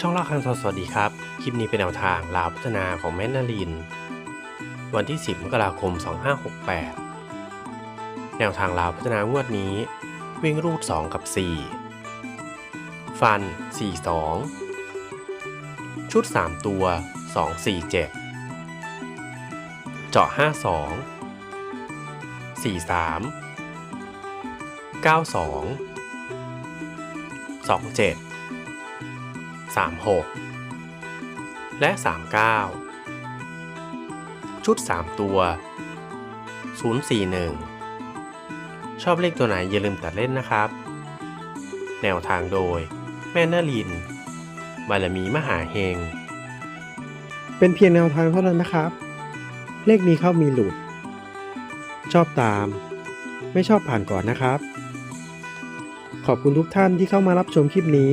ช่องล่าคังสวัสดีครับ คลิปนี้เป็นแนวทางลาวพัฒนาของแม่นาริน วันที่ 10 มกราคม 2568 แนวทางลาวพัฒนางวดนี้ วิ่งรูด 2 กับ 4 ฟัน 4 2 ชุด 3 ตัว 2 4 7 เจาะ 52 43 92 27 36 และ 39 ชุด 3 ตัว 041 ชอบเลขตัวไหนอย่าลืมตัดเล่นนะครับ แนวทางโดย แม่นาลิน บารมีมหาเฮง เป็นเพียงแนวทางเท่านั้นนะครับ เลขมีเข้ามีหลุด ชอบตาม ไม่ชอบผ่านก่อนนะครับขอบคุณทุกท่านที่เข้ามารับชมคลิปนี้